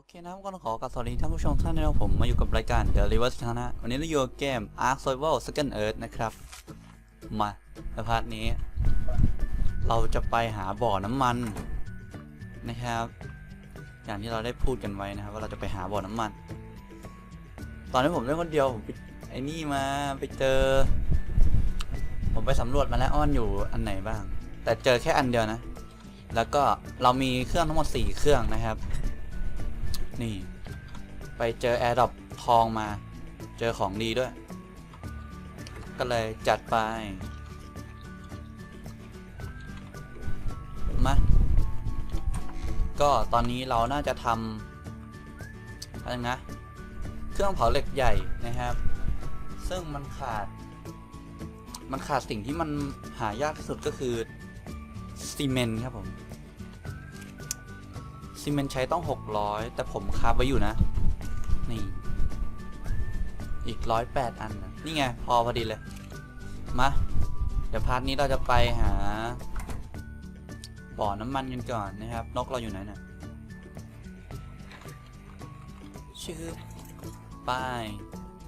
โอเคนะครับก็ต้องขอกราบสวัสดีท่านผู้ชมท่านนะครับผมมาอยู่กับรายการ The Reverse นะวันนี้เราอยู่กับเกม Ark Survival Second Earth นะครับ มาในพาร์ทนี้ เราจะไปหาบ่อน้ำมันนะครับ อย่างที่เราได้พูดกันไว้นะครับ ว่าเราจะไปหาบ่อน้ำมัน ตอนนี้ผมเล่นคนเดียวผมไปไอ้นี่มาไปเจอ ผมไปสำรวจมาแล้วอ้อนอยู่อันไหนบ้าง แต่เจอแค่อันเดียวนะ แล้วก็เรามีเครื่องทั้งหมด4เครื่องนะครับ นี่ ไปเจอแอร์ดรอปทองมา เจอของดีด้วย ก็เลยจัดไป มา ก็ตอนนี้เราน่าจะทำอะไรนะ เครื่องเผาเหล็กใหญ่นะครับ ซึ่งมันขาด มันขาดสิ่งที่มันหายากที่สุดก็คือซีเมนต์ครับผม ซีเมนต์ใช้ต้อง 600 แต่ผมคาบไว้อยู่นะ นี่ อีก 108 อันนะนี่ไง พอพอดีเลย มา เดี๋ยวพาร์ทนี้เราจะไปหา บ่อน้ำมันกันก่อนนะครับ นกเราอยู่ไหนน่ะชื่อป้าย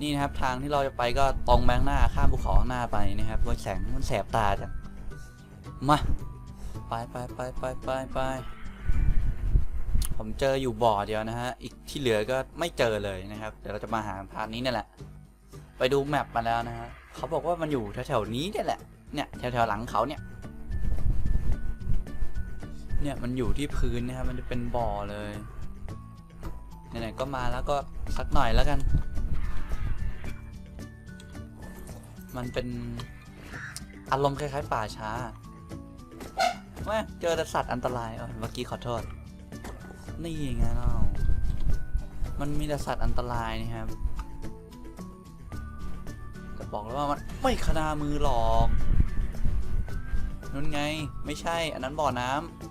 นี่นะครับทางที่เราจะไปก็ตรงแบงหน้าข้ามภูเขาข้างหน้าไปนะครับเพราะแสงมันแสบตาจังมา ไปไปไปไปไปไป ผมเจออยู่บ่อเดียวนะฮะ อีกที่เหลือก็ไม่เจอเลยนะครับ เดี๋ยวเราจะมาหาพาร์ทนี้นี่แหละ ไปดูแมปมาแล้วนะฮะ เขาบอกว่ามันอยู่แถวๆนี้เนี่แหละ เนี่ยแถวๆหลังเขาเนี่ย เนี่ยมันอยู่ที่พื้นนะครับ มันจะเป็นบ่อเลยไหนๆก็มาแล้วก็สักหน่อยแล้วกัน มันเป็นอารมณ์คล้ายๆป่าช้าแม่เจอแต่สัตว์อันตรายเออเมื่อกี้ขอโทษ นี่ไงเล่ามันมีแต่สัตว์อันตรายนะครับจะบอกเลยว่ามันไม่ขนามือหรอกนั่นไง ไม่ใช่ อันนั้นบ่อน้ำ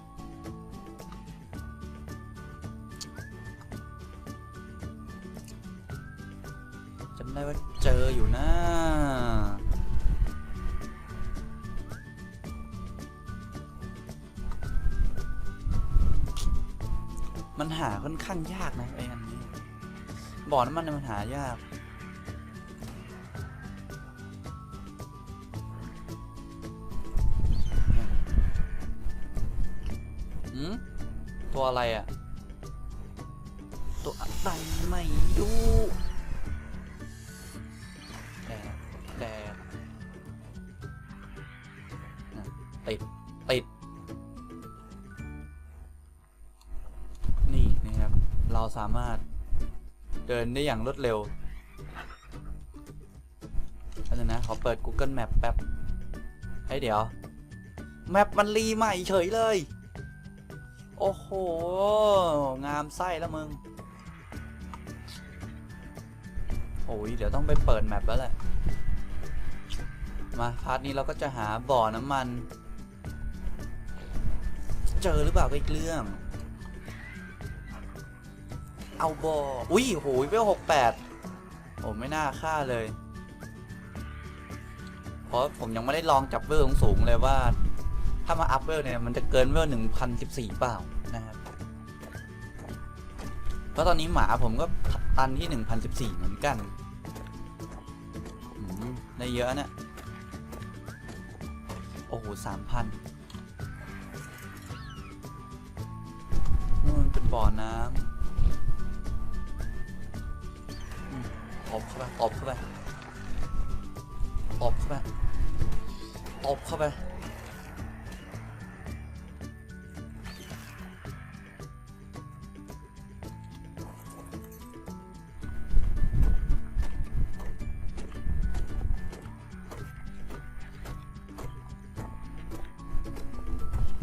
มันหาค่อนข้างยากนะไอ้อันนี้บ่อน้ำมันมันหายาก หืมตัวอะไรอะ่ะ ตัวอะไรไม่รู้ สามารถเดินได้อย่างรวดเร็วแล้วนะขอเปิด Google Map แป๊บให้เดี๋ยว แมปมันรีใหม่เฉยเลย โอ้โห งามไส้แล้วมึง โอ้ยเดี๋ยวต้องไปเปิดแมปแล้วแหละ มาพาร์ทนี้เราก็จะหาบ่อน้ำมัน เจอหรือเปล่าก็อีกเรื่อง เอาบออุ้ยโหยเวลหกแปดโอ้ไม่น่าฆ่าเลย เพราะผมยังไม่ได้ลองจับเวลสูงเลยว่า ถ้ามาอัพเวลเนี่ย มันจะเกินเวลหนึ่งพันสิบสี่เปล่านะครับ เพราะตอนนี้หมาผมก็ตันที่หนึ่งพันสิบสี่เหมือนกันได้เยอะเนี่ยโอ้โหสามพันนู่นเป็นบ่อน้ำ ไปตบเข้าไปตบเข้าไปตบเข้าไป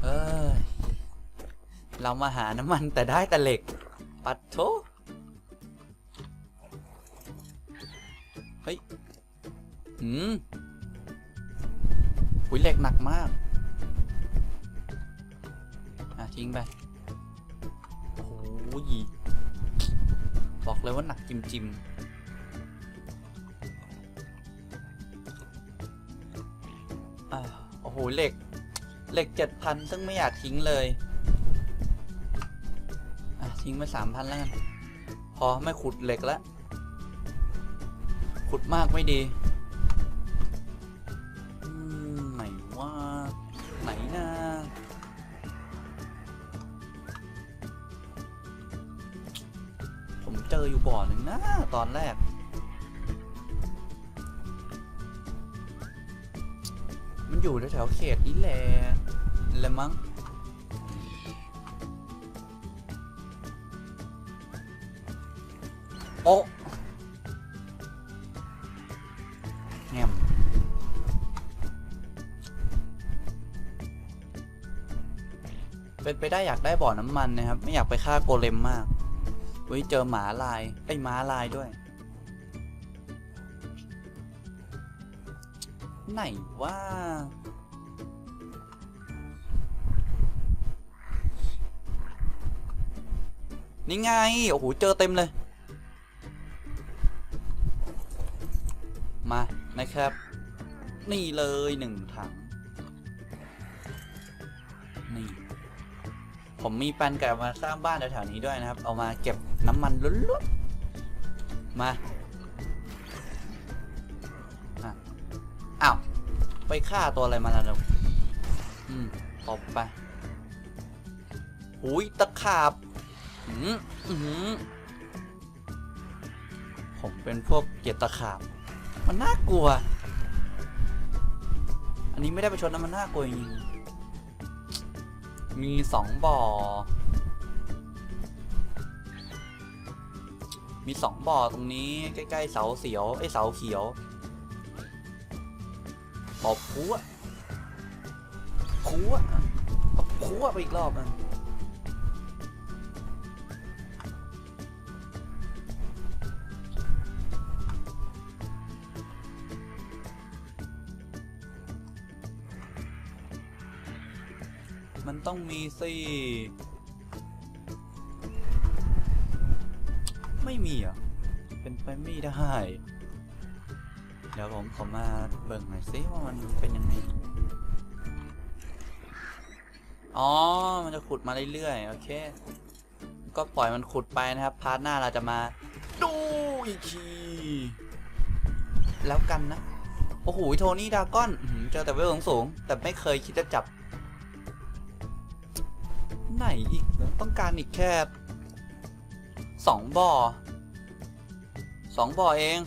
เอ้ยเรามาหาน้ำมันแต่ได้แต่เหล็ก ปัดโถ หืมหุยเหล็กหนักมาก อะ ทิ้งไป โอ้โหบอกเลยว่าหนักจิมจิมอะโอ้โหเหล็กเหล็กเจ็ดพันซึ่งไม่อยากทิ้งเลย อะ ทิ้งทิ้งไปสามพันแล้วกัน พอไม่ขุดเหล็กแล้ว ขุดมากไม่ดี ออยู่บ่อหนึ่งนะตอนแรก มันอยู่แถวเขตนี้แหละแหละมั้งโป๊ะแงมเป็นไปได้อยากได้บ่อน้ำมันนะครับ ไม่อยากไปฆ่าโกเลมมาก เฮ้ยเจอหมาลายไอ้ม้าลายด้วย ไหนว่านี่ไง โอ้โห เจอเต็มเลย มา นะครับ นี่เลยหนึ่งถัง นี่ ผมมีปลนกลับมาสร้างบ้านแถวๆนี้ด้วยนะครับ เอามาเก็บน้ำมันล้วนๆมาอ้าวไปฆ่าตัวอะไรมาแล้วเนี่ยอืมตบไปหุยตะขาบอืมอืมผมเป็นพวกเกียรตะขาบ มันน่ากลัว อันนี้ไม่ได้ไปชนนะมันน่ากลัวจริงๆ มีสองบ่อ มีสองบ่อตรงนี้ใกล้ๆเสาเสียวไอ้เสาเขียวตบคัวคัวตบคัวไปอีกรอบนึง ต้องมีสิ ไม่มีอะ เป็นไปไม่ได้ เดี๋ยวผมขอมาเบิ่งหน่อยสิว่ามันเป็นยังไง อ๋อ มันจะขุดมาเรื่อยๆ โอเค ก็ปล่อยมันขุดไปนะครับ พาร์ทหน้าเราจะมาดูอีกที แล้วกันนะ โอ้โห โทนี่ดาก้อนเจอแต่เวลสูง แต่ไม่เคยคิดจะจับ ไหนอีกต้องการอีกแค่สองบ่อสองบ่อเอง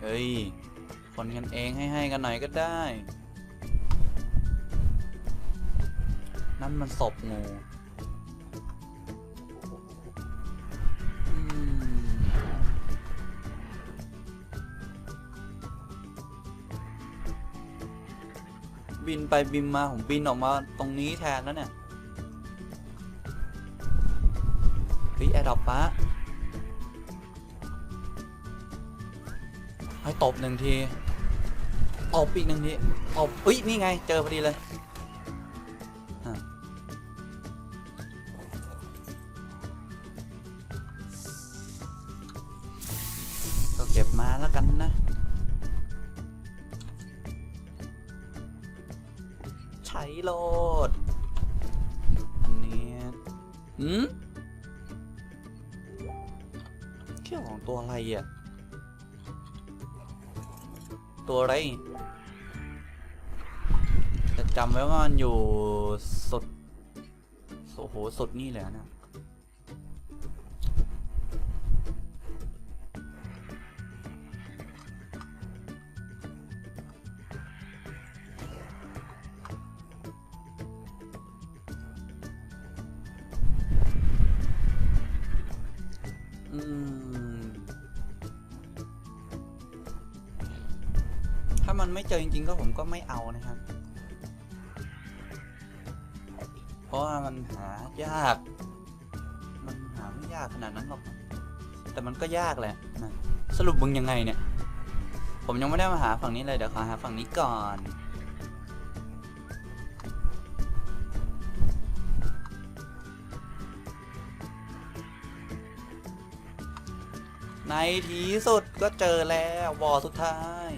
เฮ้ย คนกันเองให้ให้กันหน่อยก็ได้ นั่นมันศพงูบินไปบินมา ผมบินออกมาตรงนี้แทนแล้วเนี่ย แอร์ดรอปปะให้ตบหนึ่งทีตบอีกหนึ่งทีตบเฮ้ยนี่ไงเจอพอดีเลยก็เก็บมาแล้วกันนะใช้โหลดอันนี้หืม ขี้ยของตัวอะไรอะ ตัวอะไร จะจำไว้ว่ามันอยู่สด โอ้โห สดนี่แหละนะ มันไม่เจอจริงๆก็ผมก็ไม่เอานะครับ เพราะว่ามันหายาก มันหาไม่ยากขนาดนั้นหรอก แต่มันก็ยากแหละนะสรุปมึงยังไงเนี่ย ผมยังไม่ได้มาหาฝั่งนี้เลยเดี๋ยวขอหาฝั่งนี้ก่อนในที่สุดก็เจอแล้ว บอสุดท้าย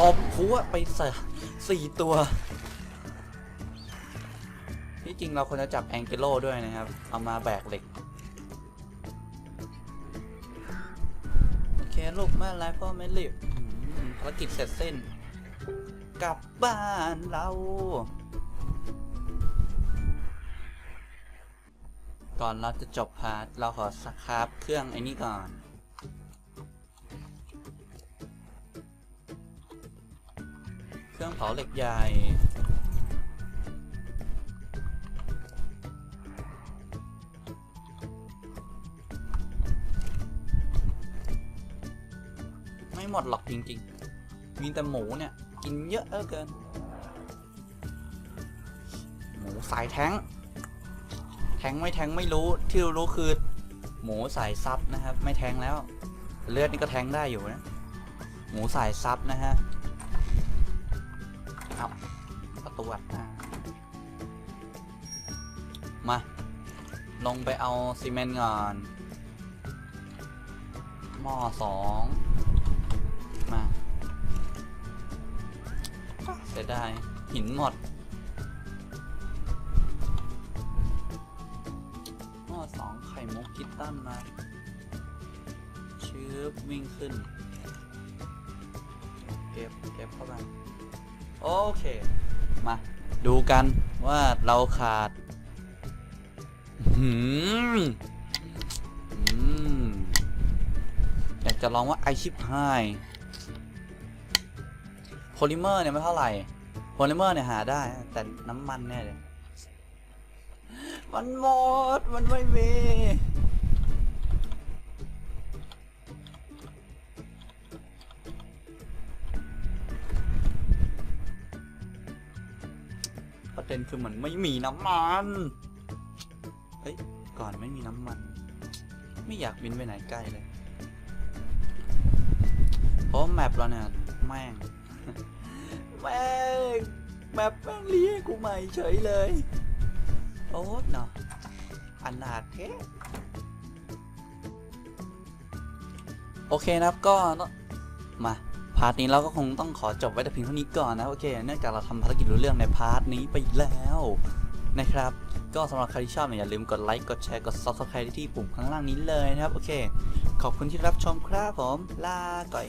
ตบหัวไปสสี่ตัวที่จริงเราควรจะจับแองเกโลด้วยนะครับ เอามาแบกเหล็ก โอเคลูกแม่ไรพ่อไม่รีบภารกิจเสร็จสิ้น กลับบ้านเรา ก่อนเราจะจบพาร์ท เราขอสครับเครื่องไอ้นี่ก่อน รื่องเผาเหล็กใหญ่ไม่หมดหรอกจริงๆ มีแต่หมูเนี่ย กินเยอะเหลือเกิน หมูสายแท้ง แท้งไม่แท้งไม่รู้ที่รู้คือ หมูสายซับนะครับ ไม่แท้งแล้ว เลือดนี่ก็แท้งได้อยู่นะ หมูสายซับนะฮะ ตูอัดหน้ามา ลงไปเอาซีเมนต์ก่อนหม้อสองมาเสียดายหินหมดหม้อสองไข่มุกคิตตันมาชืบวิ่งขึ้น เก็บ เก็บเข้าไป โอเค มา ดูกันว่าเราขาดหืมอยากจะลองว่าไอชิปไฮโพลิเมอร์เนี่ยไม่เท่าไหร่โพลิเมอร์เนี่ยหาได้ แต่น้ำมันเนี่ยเลยมันหมด มันไม่มี ประเด็นคือมันไม่มีน้ำมันเฮ้ย ก่อนไม่มีน้ำมัน ไม่อยากบินไปไหนไกล้เลย เพราะแมปเราเนี่ยแม่ง แม่งแมปแม่งเรียกกูใหม่เฉยเลย โอ๊ตเนาะอันนาเทโอเคนะครับก็มา พาร์ทนี้เราก็คงต้องขอจบไว้แต่เพียงเท่านี้ก่อนนะโอเคเนื่องจากเราทำภารกิจรู้เรื่องในพาร์ทนี้ไปแล้วนะครับ ก็สำหรับใครที่ชอบเนี่ยอย่าลืมกดไลค์กดแชร์กด subscribe ที่ปุ่มข้างล่างนี้เลยนะครับ โอเค ขอบคุณที่รับชมครับผม ลาก่อย